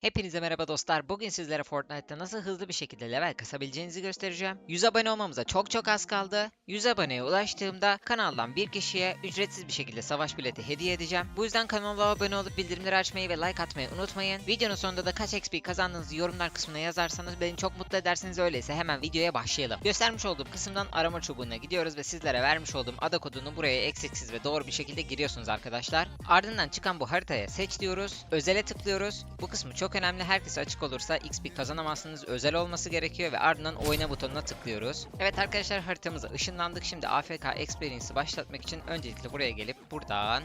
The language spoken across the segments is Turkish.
Hepinize merhaba dostlar. Bugün sizlere Fortnite'ta nasıl hızlı bir şekilde level kasabileceğinizi göstereceğim. 100 abone olmamıza çok çok az kaldı. 100 aboneye ulaştığımda kanaldan bir kişiye ücretsiz bir şekilde savaş bileti hediye edeceğim. Bu yüzden kanala abone olup bildirimleri açmayı ve like atmayı unutmayın. Videonun sonunda da kaç XP kazandığınızı yorumlar kısmına yazarsanız beni çok mutlu edersiniz. Öyleyse hemen videoya başlayalım. Göstermiş olduğum kısımdan arama çubuğuna gidiyoruz ve sizlere vermiş olduğum ada kodunu buraya eksiksiz ve doğru bir şekilde giriyorsunuz arkadaşlar. Ardından çıkan bu haritaya seç diyoruz. Özele tıklıyoruz. Bu kısmı çok önemli. Herkese açık olursa XP kazanamazsınız. Özel olması gerekiyor ve ardından oyna butonuna tıklıyoruz. Evet arkadaşlar haritamıza ışınlandık. Şimdi AFK Experience'ı başlatmak için öncelikle buraya gelip buradan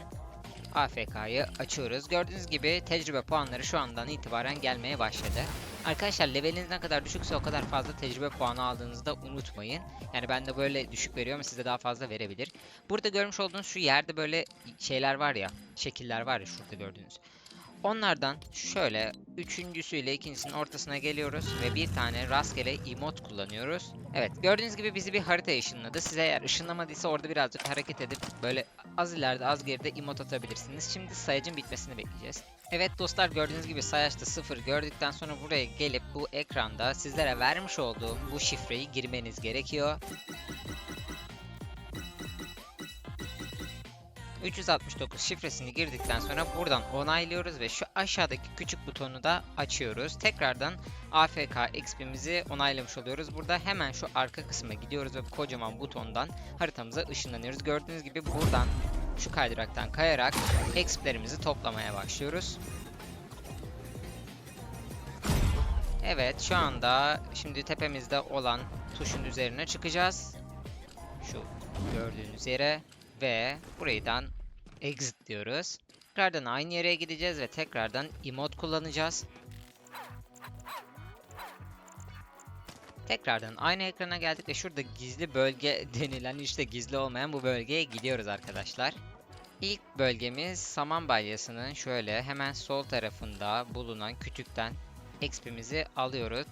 AFK'yı açıyoruz. Gördüğünüz gibi tecrübe puanları şu andan itibaren gelmeye başladı. Arkadaşlar leveliniz ne kadar düşükse o kadar fazla tecrübe puanı aldığınızı da unutmayın. Yani ben de böyle düşük veriyor ama size daha fazla verebilir. Burada görmüş olduğunuz şu yerde böyle şeyler var ya, şekiller var ya şurada gördüğünüz. Onlardan şöyle üçüncüsüyle ikincisinin ortasına geliyoruz ve bir tane rastgele emot kullanıyoruz. Evet gördüğünüz gibi bizi bir harita ışınladı. Size eğer ışınlamadıysa orada birazcık hareket edip böyle az ileride az geride emot atabilirsiniz. Şimdi sayacın bitmesini bekleyeceğiz. Evet dostlar gördüğünüz gibi sayaçta 0 gördükten sonra buraya gelip bu ekranda sizlere vermiş olduğum bu şifreyi girmeniz gerekiyor. 369 şifresini girdikten sonra buradan onaylıyoruz ve şu aşağıdaki küçük butonu da açıyoruz. Tekrardan AFK XP'mizi onaylamış oluyoruz. Burada hemen şu arka kısma gidiyoruz ve kocaman butondan haritamıza ışınlanıyoruz. Gördüğünüz gibi buradan şu kaydıraktan kayarak XP'lerimizi toplamaya başlıyoruz. Evet şu anda şimdi tepemizde olan tuşun üzerine çıkacağız. Şu gördüğünüz yere ve buradan exit diyoruz. Tekrardan aynı yere gideceğiz ve tekrardan emote kullanacağız. Tekrardan aynı ekrana geldik ve şurada gizli bölge denilen işte gizli olmayan bu bölgeye gidiyoruz arkadaşlar. İlk bölgemiz saman balyasının şöyle hemen sol tarafında bulunan kütükten XP'mizi alıyoruz.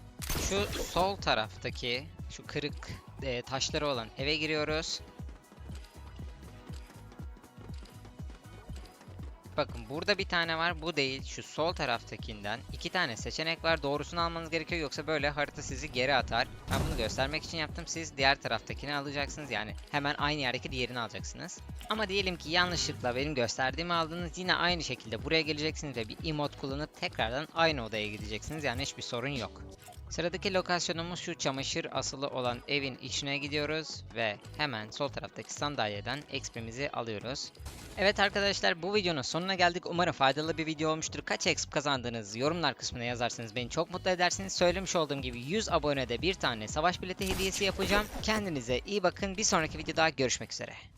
Şu sol taraftaki şu kırık e, taşları olan eve giriyoruz. Bakın burada bir tane var bu değil şu sol taraftakinden iki tane seçenek var doğrusunu almanız gerekiyor yoksa böyle harita sizi geri atar. Ben bunu göstermek için yaptım siz diğer taraftakini alacaksınız yani hemen aynı yerdeki diğerini alacaksınız. Ama diyelim ki yanlışlıkla benim gösterdiğimi aldınız yine aynı şekilde buraya geleceksiniz ve bir emote kullanıp tekrardan aynı odaya gideceksiniz yani hiçbir sorun yok. Sıradaki lokasyonumuz şu çamaşır asılı olan evin içine gidiyoruz ve hemen sol taraftaki sandalyeden XP'mizi alıyoruz. Evet arkadaşlar bu videonun sonuna geldik. Umarım faydalı bir video olmuştur. Kaç XP kazandığınız yorumlar kısmına yazarsanız beni çok mutlu edersiniz. Söylemiş olduğum gibi 100 abonede bir tane savaş bileti hediyesi yapacağım. Kendinize iyi bakın. Bir sonraki videoda görüşmek üzere.